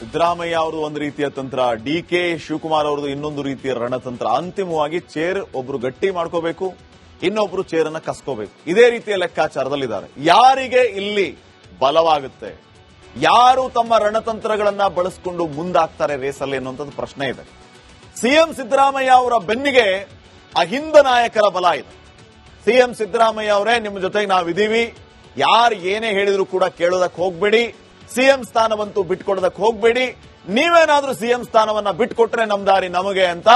ಸಿದ್ದರಾಮಯ್ಯ ಅವರು ಒಂದು ರೀತಿಯ ತಂತ್ರ, ಡಿ ಕೆ ಶಿವಕುಮಾರ್ ಅವ್ರದ್ದು ಇನ್ನೊಂದು ರೀತಿಯ ರಣತಂತ್ರ. ಅಂತಿಮವಾಗಿ ಚೇರ್ ಒಬ್ರು ಗಟ್ಟಿ ಮಾಡ್ಕೋಬೇಕು, ಇನ್ನೊಬ್ರು ಚೇರ್ ಅನ್ನ ಕಸ್ಕೋಬೇಕು. ಇದೇ ರೀತಿಯ ಲೆಕ್ಕಾಚಾರದಲ್ಲಿದ್ದಾರೆ. ಯಾರಿಗೆ ಇಲ್ಲಿ ಬಲವಾಗುತ್ತೆ? ಯಾರು ತಮ್ಮ ರಣತಂತ್ರಗಳನ್ನ ಬಳಸಿಕೊಂಡು ಮುಂದಾಗ್ತಾರೆ ರೇಸಲ್ಲಿ ಅನ್ನುವಂಥದ್ದು ಪ್ರಶ್ನೆ ಇದೆ. ಸಿಎಂ ಸಿದ್ದರಾಮಯ್ಯ ಅವರ ಬೆನ್ನಿಗೆ ಅಹಿಂದ ನಾಯಕರ ಬಲ ಇದೆ. ಸಿಎಂ ಸಿದ್ದರಾಮಯ್ಯ ಅವರೇ, ನಿಮ್ಮ ಜೊತೆಗೆ ನಾವಿದ್ದೀವಿ. ಯಾರು ಏನೇ ಹೇಳಿದ್ರು ಕೂಡ ಕೇಳೋದಕ್ಕೆ ಹೋಗ್ಬೇಡಿ. ಸಿಎಂ ಸ್ಥಾನವಂತೂ ಬಿಟ್ಕೊಡೋದಕ್ಕೆ ಹೋಗ್ಬೇಡಿ. ನೀವೇನಾದ್ರೂ ಸಿಎಂ ಸ್ಥಾನವನ್ನ ಬಿಟ್ಕೊಟ್ರೆ ನಮ್ ದಾರಿ ನಮಗೆ ಅಂತ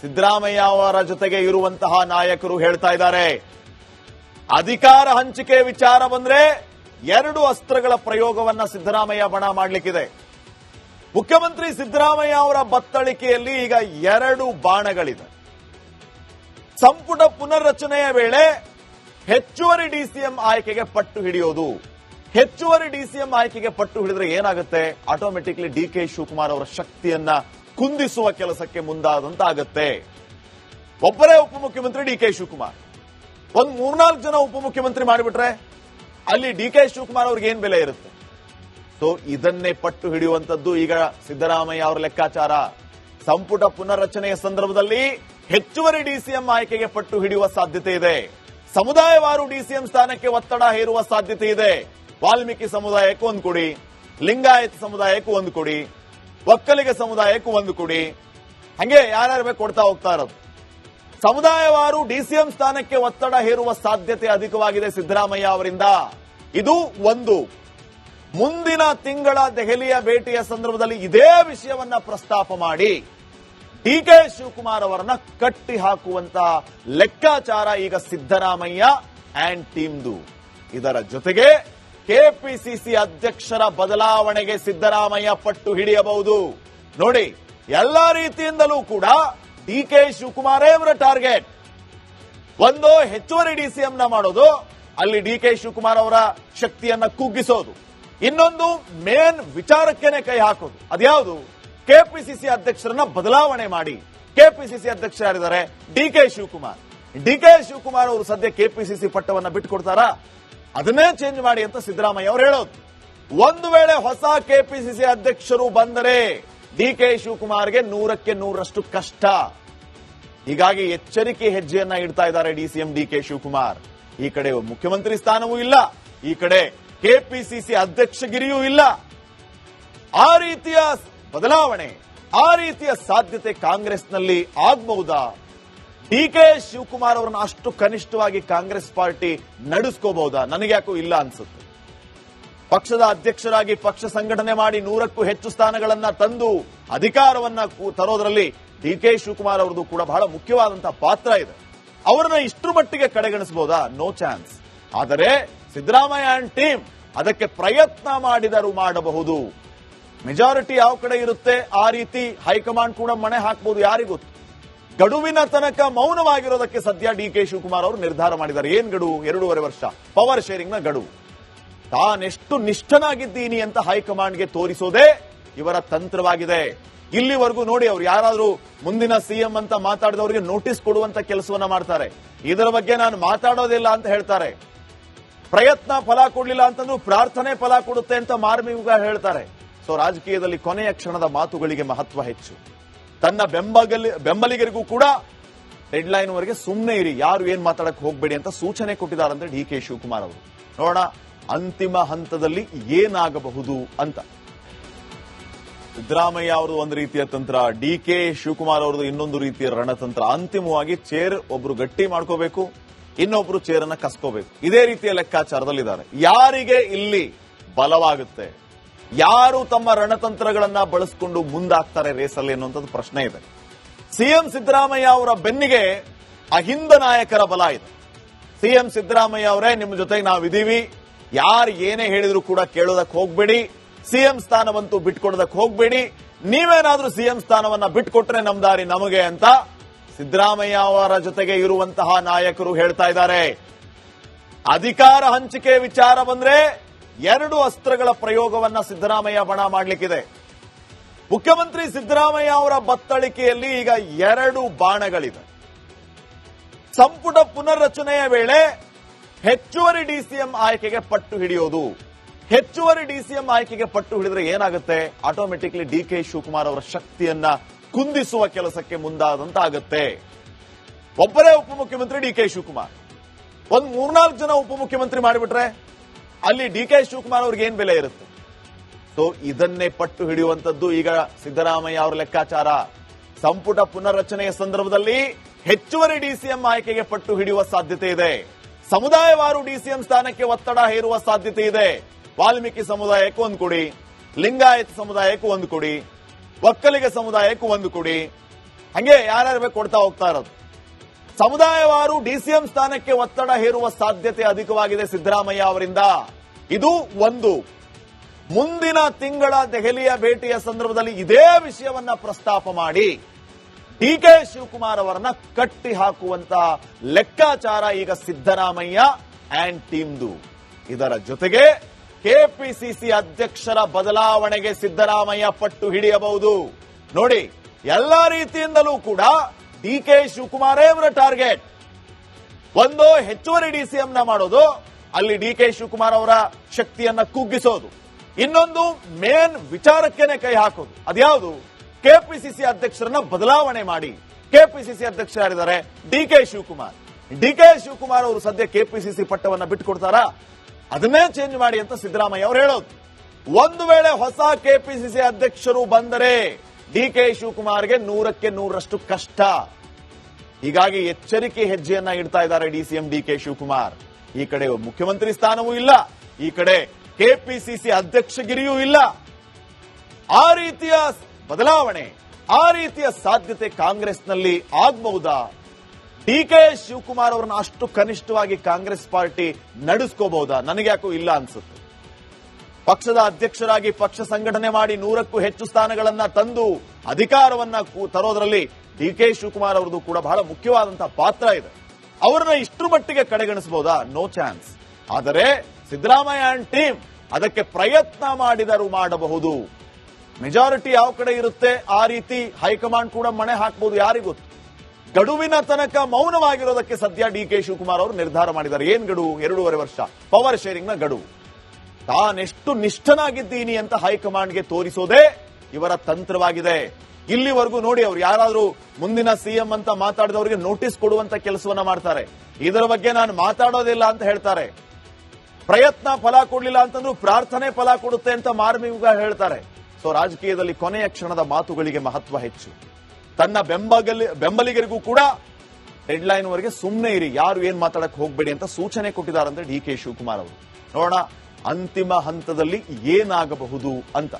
ಸಿದ್ದರಾಮಯ್ಯ ಅವರ ಜೊತೆಗೆ ಇರುವಂತಹ ನಾಯಕರು ಹೇಳ್ತಾ ಇದ್ದಾರೆ. ಅಧಿಕಾರ ಹಂಚಿಕೆ ವಿಚಾರ ಬಂದ್ರೆ ಎರಡು ಅಸ್ತ್ರಗಳ ಪ್ರಯೋಗವನ್ನ ಸಿದ್ದರಾಮಯ್ಯ ಬಣ ಮಾಡಲಿಕ್ಕಿದೆ. ಮುಖ್ಯಮಂತ್ರಿ ಸಿದ್ದರಾಮಯ್ಯ ಅವರ ಬತ್ತಳಿಕೆಯಲ್ಲಿ ಈಗ ಎರಡು ಬಾಣಗಳಿದೆ. ಸಂಪುಟ ಪುನರ್ರಚನೆಯ ವೇಳೆ ಹೆಚ್ಚುವರಿ ಡಿಸಿಎಂ ಆಯ್ಕೆಗೆ ಪಟ್ಟು ಹಿಡಿಯೋದು. ಹೆಚ್ಚುವರಿ ಡಿಸಿಎಂ ಆಯ್ಕೆಗೆ ಪಟ್ಟು ಹಿಡಿದ್ರೆ ಏನಾಗುತ್ತೆ? ಆಟೋಮೆಟಿಕ್ಲಿ ಡಿ ಕೆ ಶಿವಕುಮಾರ್ ಅವರ ಶಕ್ತಿಯನ್ನ ಕುಂದಿಸುವ ಕೆಲಸಕ್ಕೆ ಮುಂದಾದಂತಾಗತ್ತೆ. ಒಬ್ಬರೇ ಉಪಮುಖ್ಯಮಂತ್ರಿ ಡಿ ಕೆ ಶಿವಕುಮಾರ್. ಒಂದ್ ಮೂರ್ನಾಲ್ಕು ಜನ ಉಪಮುಖ್ಯಮಂತ್ರಿ ಮಾಡಿಬಿಟ್ರೆ ಅಲ್ಲಿ ಡಿ ಕೆ ಶಿವಕುಮಾರ್ ಅವ್ರಿಗೆ ಏನ್ ಬೆಲೆ ಇರುತ್ತೆ? ಸೊ ಇದನ್ನೇ ಪಟ್ಟು ಹಿಡಿಯುವಂತದ್ದು ಈಗ ಸಿದ್ದರಾಮಯ್ಯ ಅವರ ಲೆಕ್ಕಾಚಾರ. ಸಂಪುಟ ಪುನರ್ರಚನೆಯ ಸಂದರ್ಭದಲ್ಲಿ ಹೆಚ್ಚುವರಿ ಡಿಸಿಎಂ ಆಯ್ಕೆಗೆ ಪಟ್ಟು ಹಿಡಿಯುವ ಸಾಧ್ಯತೆ ಇದೆ. ಸಮುದಾಯವಾರು ಡಿಸಿಎಂ ಸ್ಥಾನಕ್ಕೆ ಒತ್ತಡ ಹೇರುವ ಸಾಧ್ಯತೆ ಇದೆ. ವಾಲ್ಮೀಕಿ ಸಮುದಾಯಕ್ಕೂ ಒಂದು ಕೊಡಿ, ಲಿಂಗಾಯತ ಸಮುದಾಯಕ್ಕೂ ಒಂದು ಕೊಡಿ, ಒಕ್ಕಲಿಗ ಸಮುದಾಯಕ್ಕೂ ಒಂದು ಕೊಡಿ. ಹಂಗೆ ಯಾರ್ಯಾರು ಬೇಕು ಕೊಡ್ತಾ ಹೋಗ್ತಾ ಇರೋದು. ಸಮುದಾಯವಾರು ಡಿಸಿಎಂ ಸ್ಥಾನಕ್ಕೆ ಒತ್ತಡ ಹೇರುವ ಸಾಧ್ಯತೆ ಅಧಿಕವಾಗಿದೆ ಸಿದ್ದರಾಮಯ್ಯ ಅವರಿಂದ. ಇದು ಒಂದು. ಮುಂದಿನ ತಿಂಗಳ ದೆಹಲಿಯ ಭೇಟಿಯ ಸಂದರ್ಭದಲ್ಲಿ ಇದೇ ವಿಷಯವನ್ನ ಪ್ರಸ್ತಾಪ ಮಾಡಿ, ಡಿ ಕೆ ಶಿವಕುಮಾರ್ ಅವರನ್ನ ಕಟ್ಟಿ ಹಾಕುವಂತ ಲೆಕ್ಕಾಚಾರ ಈಗ ಸಿದ್ದರಾಮಯ್ಯ ಅಂಡ್ ಟೀಮ್ದು ಇದರ ಜೊತೆಗೆ ಕೆಪಿಸಿಸಿ ಅಧ್ಯಕ್ಷರ ಬದಲಾವಣೆಗೆ ಸಿದ್ದರಾಮಯ್ಯ ಪಟ್ಟು ಹಿಡಿಯಬಹುದು. ನೋಡಿ, ಎಲ್ಲ ರೀತಿಯಿಂದಲೂ ಕೂಡ ಡಿ ಕೆ ಶಿವಕುಮಾರೇ ಅವರ ಟಾರ್ಗೆಟ್. ಒಂದು ಹೆಚ್ಚುವರಿ ಡಿಸಿಎಂ ನ ಮಾಡೋದು, ಅಲ್ಲಿ ಡಿ ಕೆ ಶಿವಕುಮಾರ್ ಅವರ ಶಕ್ತಿಯನ್ನ ಕುಗ್ಗಿಸೋದು. ಇನ್ನೊಂದು ಮೇನ್ ವಿಚಾರಕ್ಕೇನೆ ಕೈ ಹಾಕೋದು. ಅದ್ಯಾವುದು? ಕೆಪಿಸಿಸಿ ಅಧ್ಯಕ್ಷರನ್ನ ಬದಲಾವಣೆ ಮಾಡಿ. ಕೆಪಿಸಿಸಿ ಅಧ್ಯಕ್ಷ ಯಾರಿದ್ದಾರೆ? D K Shivakumar. D K Shivakumar ಅವರು ಸದ್ಯ ಕೆಪಿಸಿಸಿ ಪಟ್ಟವನ್ನ ಬಿಟ್ಟುಕೊಡ್ತಾರಾ ಅದನ್ನೇ ಚೇಂಜ್ ಮಾಡಿ ಅಂತ ಸಿದ್ದರಾಮಯ್ಯ ಅವರು ಹೇಳೋದು. ಒಂದು ವೇಳೆ ಹೊಸ ಕೆಪಿಸಿಸಿ ಅಧ್ಯಕ್ಷರು ಬಂದರೆ ಡಿ ಕೆ ಶಿವಕುಮಾರ್ಗೆ ನೂರಕ್ಕೆ ನೂರಷ್ಟು ಕಷ್ಟ. ಹೀಗಾಗಿ ಎಚ್ಚರಿಕೆ ಹೆಜ್ಜೆಯನ್ನ ಇಡ್ತಾ ಇದ್ದಾರೆ D DCM D K Shivakumar. ಈ ಕಡೆ ಮುಖ್ಯಮಂತ್ರಿ ಸ್ಥಾನವೂ ಇಲ್ಲ. ಈ ಕಡೆ ಕೆಪಿಸಿಸಿ ಅಧ್ಯಕ್ಷಗಿರಿಯೂ ಇಲ್ಲ. ಆ ರೀತಿಯ ಬದಲಾವಣೆ, ಆ ರೀತಿಯ ಸಾಧ್ಯತೆ ಕಾಂಗ್ರೆಸ್ನಲ್ಲಿ ಆಗಬಹುದಾ? ಡಿ ಕೆ ಶಿವಕುಮಾರ್ ಅವರನ್ನು ಅಷ್ಟು ಕನಿಷ್ಠವಾಗಿ ಕಾಂಗ್ರೆಸ್ ಪಾರ್ಟಿ ನಡೆಸ್ಕೋಬಹುದಾ? ನನಗೆ ಯಾಕೋ ಇಲ್ಲ ಅನ್ಸುತ್ತೆ. ಪಕ್ಷದ ಅಧ್ಯಕ್ಷರಾಗಿ ಪಕ್ಷ ಸಂಘಟನೆ ಮಾಡಿ ನೂರಕ್ಕೂ ಹೆಚ್ಚು ಸ್ಥಾನಗಳನ್ನ ತಂದು ಅಧಿಕಾರವನ್ನ ತರೋದ್ರಲ್ಲಿ ಡಿ ಕೆ ಶಿವಕುಮಾರ್ ಅವರದು ಕೂಡ ಬಹಳ ಮುಖ್ಯವಾದಂತಹ ಪಾತ್ರ ಇದೆ. ಅವರನ್ನ ಇಷ್ಟರ ಮಟ್ಟಿಗೆ ಕಡೆಗಣಿಸಬಹುದಾ ನೋ ಚಾನ್ಸ್ ಆದರೆ ಸಿದ್ದರಾಮಯ್ಯ ಅಂಡ್ ಟೀಮ್ ಅದಕ್ಕೆ ಪ್ರಯತ್ನ ಮಾಡಿದರೂ ಮಾಡಬಹುದು. ಮೆಜಾರಿಟಿ ಯಾವ ಕಡೆ ಇರುತ್ತೆ, ಆ ರೀತಿ ಹೈಕಮಾಂಡ್ ಕೂಡ ಮಣೆ ಹಾಕಬಹುದು ಯಾರಿಗೊತ್ತು ಗಡುವಿನ ತನಕ ಮೌನವಾಗಿರೋದಕ್ಕೆ ಸದ್ಯ ಡಿ ಕೆ ಶಿವಕುಮಾರ್ ಅವರು ನಿರ್ಧಾರ ಮಾಡಿದ್ದಾರೆ. ಏನ್ ಗಡುವು ಎರಡೂವರೆ ವರ್ಷ. ಪವರ್ ಶೇರಿಂಗ್ನ ಗಡುವು ತಾನೆಷ್ಟು ನಿಷ್ಠನಾಗಿದ್ದೀನಿ ಅಂತ ಹೈಕಮಾಂಡ್ಗೆ ತೋರಿಸೋದೇ ಇವರ ತಂತ್ರವಾಗಿದೆ. ಇಲ್ಲಿವರೆಗೂ ನೋಡಿ ಅವ್ರು ಯಾರಾದ್ರೂ ಮುಂದಿನ ಸಿಎಂ ಅಂತ ಮಾತಾಡಿದವರಿಗೆ ನೋಟಿಸ್ ಕೊಡುವಂತ ಕೆಲಸವನ್ನ ಮಾಡ್ತಾರೆ. ಇದರ ಬಗ್ಗೆ ನಾನು ಮಾತಾಡೋದಿಲ್ಲ ಅಂತ ಹೇಳ್ತಾರೆ. ಪ್ರಯತ್ನ ಫಲ ಕೊಡ್ಲಿಲ್ಲ ಅಂತಂದ್ರೂ ಪ್ರಾರ್ಥನೆ ಫಲ ಕೊಡುತ್ತೆ ಅಂತ ಮಾರ್ಮಿಕ ಹೇಳ್ತಾರೆ. ಸೊ ರಾಜಕೀಯದಲ್ಲಿ ಕೊನೆಯ ಕ್ಷಣದ ಮಾತುಗಳಿಗೆ ಮಹತ್ವ ಹೆಚ್ಚು. ತನ್ನ ಬೆಂಬಲ ಬೆಂಬಲಿಗರಿಗೂ ಕೂಡ ಡೆಡ್ ಲೈನ್ ವರೆಗೆ ಸುಮ್ಮನೆ ಇರಿ, ಯಾರು ಏನ್ ಮಾತಾಡಕ್ಕೆ ಹೋಗ್ಬೇಡಿ ಅಂತ ಸೂಚನೆ ಕೊಟ್ಟಿದ್ದಾರೆ ಅಂದ್ರೆ ಡಿ ಕೆ ಶಿವಕುಮಾರ್ ಅವರು. ನೋಡೋಣ, ಅಂತಿಮ ಹಂತದಲ್ಲಿ ಏನಾಗಬಹುದು ಅಂತ. ಸಿದ್ದರಾಮಯ್ಯ ಅವರು ಒಂದು ರೀತಿಯ ತಂತ್ರ, ಡಿ ಕೆ ಶಿವಕುಮಾರ್ ಅವರದು ಇನ್ನೊಂದು ರೀತಿಯ ರಣತಂತ್ರ. ಅಂತಿಮವಾಗಿ ಚೇರ್ ಒಬ್ರು ಗಟ್ಟಿ ಮಾಡ್ಕೋಬೇಕು, ಇನ್ನೊಬ್ರು ಚೇರ್ ಅನ್ನ ಕಸ್ಕೋಬೇಕು. ಇದೇ ರೀತಿಯ ಲೆಕ್ಕಾಚಾರದಲ್ಲಿದ್ದಾರೆ. ಯಾರಿಗೆ ಇಲ್ಲಿ ಬಲವಾಗುತ್ತೆ? ಯಾರು ತಮ್ಮ ರಣತಂತ್ರಗಳನ್ನ ಬಳಸಿಕೊಂಡು ಮುಂದಾಗ್ತಾರೆ ರೇಸಲ್ಲಿ ಅನ್ನುವಂಥದ್ದು ಪ್ರಶ್ನೆ ಇದೆ. ಸಿಎಂ ಸಿದ್ದರಾಮಯ್ಯ ಅವರ ಬೆನ್ನಿಗೆ ಅಹಿಂದ ನಾಯಕರ ಬಲ ಇದೆ. ಸಿಎಂ ಸಿದ್ದರಾಮಯ್ಯ ಅವರೇ, ನಿಮ್ಮ ಜೊತೆಗೆ ನಾವಿದ್ದೀವಿ. ಯಾರು ಏನೇ ಹೇಳಿದ್ರು ಕೂಡ ಕೇಳೋದಕ್ಕೆ ಹೋಗ್ಬೇಡಿ. ಸಿಎಂ ಸ್ಥಾನವಂತೂ ಬಿಟ್ಕೊಡೋದಕ್ಕೆ ಹೋಗ್ಬೇಡಿ. ನೀವೇನಾದ್ರೂ ಸಿಎಂ ಸ್ಥಾನವನ್ನ ಬಿಟ್ಕೊಟ್ರೆ ನಮ್ ದಾರಿ ನಮಗೆ ಅಂತ ಸಿದ್ದರಾಮಯ್ಯ ಅವರ ಜೊತೆಗೆ ಇರುವಂತಹ ನಾಯಕರು ಹೇಳ್ತಾ ಇದ್ದಾರೆ. ಅಧಿಕಾರ ಹಂಚಿಕೆ ವಿಚಾರ ಬಂದ್ರೆ ಎರಡು ಅಸ್ತ್ರಗಳ ಪ್ರಯೋಗವನ್ನ ಸಿದ್ದರಾಮಯ್ಯ ಬಣ ಮಾಡಲಿಕ್ಕಿದೆ. ಮುಖ್ಯಮಂತ್ರಿ ಸಿದ್ದರಾಮಯ್ಯ ಅವರ ಬತ್ತಳಿಕೆಯಲ್ಲಿ ಈಗ ಎರಡು ಬಾಣಗಳಿವೆ. ಸಂಪುಟ ಪುನರ್ರಚನೆಯ ವೇಳೆ ಹೆಚ್ಚುವರಿ ಡಿಸಿಎಂ ಆಯ್ಕೆಗೆ ಪಟ್ಟು ಹಿಡಿಯೋದು. ಹೆಚ್ಚುವರಿ ಡಿಸಿಎಂ ಆಯ್ಕೆಗೆ ಪಟ್ಟು ಹಿಡಿದ್ರೆ ಏನಾಗುತ್ತೆ? ಆಟೋಮೆಟಿಕ್ಲಿ ಡಿ ಕೆ ಶಿವಕುಮಾರ್ ಅವರ ಶಕ್ತಿಯನ್ನ ಕುಂದಿಸುವ ಕೆಲಸಕ್ಕೆ ಮುಂದಾದಂತಾಗುತ್ತೆ. ಒಬ್ಬರೇ ಉಪಮುಖ್ಯಮಂತ್ರಿ ಡಿ ಕೆ ಶಿವಕುಮಾರ್. ಒಂದ್ ಮೂರ್ನಾಲ್ಕು ಜನ ಉಪಮುಖ್ಯಮಂತ್ರಿ ಮಾಡಿಬಿಟ್ರೆ ಅಲ್ಲಿ ಡಿ ಕೆ ಶಿವಕುಮಾರ್ ಅವ್ರಿಗೆ ಏನ್ ಬೆಲೆ ಇರುತ್ತೆ? ಸೊ ಇದನ್ನೇ ಪಟ್ಟು ಹಿಡಿಯುವಂತದ್ದು ಈಗ ಸಿದ್ದರಾಮಯ್ಯ ಅವರ ಲೆಕ್ಕಾಚಾರ. ಸಂಪುಟ ಪುನರ್ರಚನೆಯ ಸಂದರ್ಭದಲ್ಲಿ ಹೆಚ್ಚುವರಿ ಡಿಸಿಎಂ ಆಯ್ಕೆಗೆ ಪಟ್ಟು ಹಿಡಿಯುವ ಸಾಧ್ಯತೆ ಇದೆ. ಸಮುದಾಯವಾರು ಡಿಸಿಎಂ ಸ್ಥಾನಕ್ಕೆ ಒತ್ತಡ ಹೇರುವ ಸಾಧ್ಯತೆ ಇದೆ. ವಾಲ್ಮೀಕಿ ಸಮುದಾಯಕ್ಕೂ ಒಂದು ಕೊಡಿ, ಲಿಂಗಾಯತ ಸಮುದಾಯಕ್ಕೂ ಒಂದು ಕೊಡಿ, ಒಕ್ಕಲಿಗ ಸಮುದಾಯಕ್ಕೂ ಒಂದು ಕೊಡಿ. ಹಂಗೆ ಯಾರ್ಯಾರು ಬೇಕು ಕೊಡ್ತಾ ಹೋಗ್ತಾ ಇರೋದು. ಸಮುದಾಯವಾರು ಡಿಸಿಎಂ ಸ್ಥಾನಕ್ಕೆ ಒತ್ತಡ ಹೇರುವ ಸಾಧ್ಯತೆ ಅಧಿಕವಾಗಿದೆ ಸಿದ್ದರಾಮಯ್ಯ ಅವರಿಂದ. ಇದು ಒಂದು. ಮುಂದಿನ ತಿಂಗಳ ದೆಹಲಿಯ ಭೇಟಿಯ ಸಂದರ್ಭದಲ್ಲಿ ಇದೇ ವಿಷಯವನ್ನ ಪ್ರಸ್ತಾಪ ಮಾಡಿ. ಡಿ ಕೆ ಶಿವಕುಮಾರ್ ಅವರನ್ನ ಕಟ್ಟಿ ಹಾಕುವಂತ ಲೆಕ್ಕಾಚಾರ ಈಗ ಸಿದ್ದರಾಮಯ್ಯ ಆಂಡ್ ಟೀಮ್ದು ಇದರ ಜೊತೆಗೆ ಕೆಪಿಸಿಸಿ ಅಧ್ಯಕ್ಷರ ಬದಲಾವಣೆಗೆ ಸಿದ್ದರಾಮಯ್ಯ ಪಟ್ಟು ಹಿಡಿಯಬಹುದು. ನೋಡಿ, ಎಲ್ಲ ರೀತಿಯಿಂದಲೂ ಕೂಡ ಡಿ ಕೆ ಶಿವಕುಮಾರೇ ಅವರ ಟಾರ್ಗೆಟ್. ಒಂದು ಹೆಚ್ಚುವರಿ ಡಿಸಿಎಂ ನ ಮಾಡೋದು, ಅಲ್ಲಿ ಡಿ ಕೆ ಶಿವಕುಮಾರ್ ಅವರ ಶಕ್ತಿಯನ್ನ ಕುಗ್ಗಿಸೋದು. ಇನ್ನೊಂದು ಮೇನ್ ವಿಚಾರಕ್ಕೇನೆ ಕೈ ಹಾಕೋದು. ಅದ್ಯಾವುದು? ಕೆಪಿಸಿಸಿ ಅಧ್ಯಕ್ಷರನ್ನ ಬದಲಾವಣೆ ಮಾಡಿ. ಕೆಪಿಸಿಸಿ ಅಧ್ಯಕ್ಷ ಯಾರಿದ್ದಾರೆ? D K Shivakumar. D K Shivakumar ಅವರು ಸದ್ಯ ಕೆಪಿಸಿಸಿ ಪಟ್ಟವನ್ನ ಬಿಟ್ಟುಕೊಡ್ತಾರಾ ಅದನ್ನೇ ಚೇಂಜ್ ಮಾಡಿ ಅಂತ ಸಿದ್ದರಾಮಯ್ಯ ಅವರು ಹೇಳೋದು. ಒಂದು ವೇಳೆ ಹೊಸ ಕೆಪಿಸಿಸಿ ಅಧ್ಯಕ್ಷರು ಬಂದರೆ ಡಿ ಕೆ ಶಿವಕುಮಾರ್ಗೆ ನೂರಕ್ಕೆ ನೂರಷ್ಟು ಕಷ್ಟ. ಹೀಗಾಗಿ ಎಚ್ಚರಿಕೆ ಹೆಜ್ಜೆಯನ್ನ ಇಡ್ತಾ ಇದ್ದಾರೆ ಡಿಸಿಎಂ ಡಿ ಕೆ ಶಿವಕುಮಾರ್. ಈ ಕಡೆ ಮುಖ್ಯಮಂತ್ರಿ ಸ್ಥಾನವೂ ಇಲ್ಲ. ಈ ಕಡೆ ಕೆಪಿಸಿಸಿ ಅಧ್ಯಕ್ಷಗಿರಿಯೂ ಇಲ್ಲ. ಆ ರೀತಿಯ ಬದಲಾವಣೆ, ಆ ರೀತಿಯ ಸಾಧ್ಯತೆ ಕಾಂಗ್ರೆಸ್ನಲ್ಲಿ ಆಗಬಹುದಾ? ಡಿ ಕೆ ಶಿವಕುಮಾರ್ ಅವರನ್ನ ಅಷ್ಟು ಕನಿಷ್ಠವಾಗಿ ಕಾಂಗ್ರೆಸ್ ಪಾರ್ಟಿ ನಡೆಸ್ಕೋಬಹುದಾ? ನನಗೆ ಯಾಕೋ ಇಲ್ಲ ಅನ್ಸುತ್ತೆ. ಪಕ್ಷದ ಅಧ್ಯಕ್ಷರಾಗಿ ಪಕ್ಷ ಸಂಘಟನೆ ಮಾಡಿ ನೂರಕ್ಕೂ ಹೆಚ್ಚು ಸ್ಥಾನಗಳನ್ನ ತಂದು ಅಧಿಕಾರವನ್ನ ತರೋದರಲ್ಲಿ ಡಿ ಕೆ ಶಿವಕುಮಾರ್ ಅವರದು ಕೂಡ ಬಹಳ ಮುಖ್ಯವಾದಂತಹ ಪಾತ್ರ ಇದೆ. ಅವರನ್ನ ಇಷ್ಟರ ಮಟ್ಟಿಗೆ ಕಡೆಗಣಿಸಬಹುದಾ ನೋ ಚಾನ್ಸ್ ಆದರೆ ಸಿದ್ದರಾಮಯ್ಯ ಅಂಡ್ ಟೀಮ್ ಅದಕ್ಕೆ ಪ್ರಯತ್ನ ಮಾಡಿದರೂ ಮಾಡಬಹುದು. ಮೆಜಾರಿಟಿ ಯಾವ ಕಡೆ ಇರುತ್ತೆ? ಆ ರೀತಿ ಹೈಕಮಾಂಡ್ ಕೂಡ ಮಣೆ ಹಾಕಬಹುದು ಯಾರಿಗೂ ಗಡುವಿನ ತನಕ ಮೌನವಾಗಿರೋದಕ್ಕೆ ಸದ್ಯ ಡಿ ಕೆ ಶಿವಕುಮಾರ್ ಅವರು ನಿರ್ಧಾರ ಮಾಡಿದ್ದಾರೆ. ಏನ್ ಗಡುವು? ಎರಡೂವರೆ ವರ್ಷ. ಪವರ್ ಶೇರಿಂಗ್ನ ಗಡುವು. ತಾನೆಷ್ಟು ನಿಷ್ಠನಾಗಿದ್ದೀನಿ ಅಂತ ಹೈಕಮಾಂಡ್ಗೆ ತೋರಿಸೋದೇ ಇವರ ತಂತ್ರವಾಗಿದೆ. ಇಲ್ಲಿವರೆಗೂ ನೋಡಿ ಅವ್ರು ಯಾರಾದ್ರೂ ಮುಂದಿನ ಸಿಎಂ ಅಂತ ಮಾತಾಡಿದವರಿಗೆ ನೋಟಿಸ್ ಕೊಡುವಂತ ಕೆಲಸವನ್ನ ಮಾಡ್ತಾರೆ. ಇದರ ಬಗ್ಗೆ ನಾನು ಮಾತಾಡೋದಿಲ್ಲ ಅಂತ ಹೇಳ್ತಾರೆ. ಪ್ರಯತ್ನ ಫಲ ಕೊಡಲಿಲ್ಲ ಅಂತಂದ್ರೂ ಪ್ರಾರ್ಥನೆ ಫಲ ಕೊಡುತ್ತೆ ಅಂತ ಮಾರ್ಮಿಗ ಹೇಳ್ತಾರೆ. ಸೊ ರಾಜಕೀಯದಲ್ಲಿ ಕೊನೆಯ ಕ್ಷಣದ ಮಾತುಗಳಿಗೆ ಮಹತ್ವ ಹೆಚ್ಚು. ತನ್ನ ಬೆಂಬಲ ಬೆಂಬಲಿಗರಿಗೂ ಕೂಡ ಡೆಡ್ ಲೈನ್ ವರೆಗೆ ಸುಮ್ಮನೆ ಇರಿ, ಯಾರು ಏನ್ ಮಾತಾಡಕ್ಕೆ ಹೋಗ್ಬೇಡಿ ಅಂತ ಸೂಚನೆ ಕೊಟ್ಟಿದ್ದಾರೆ ಅಂದ್ರೆ ಡಿ ಕೆ ಶಿವಕುಮಾರ್ ಅವರು. ನೋಡೋಣ ಅಂತಿಮ ಹಂತದಲ್ಲಿ ಏನಾಗಬಹುದು ಅಂತ.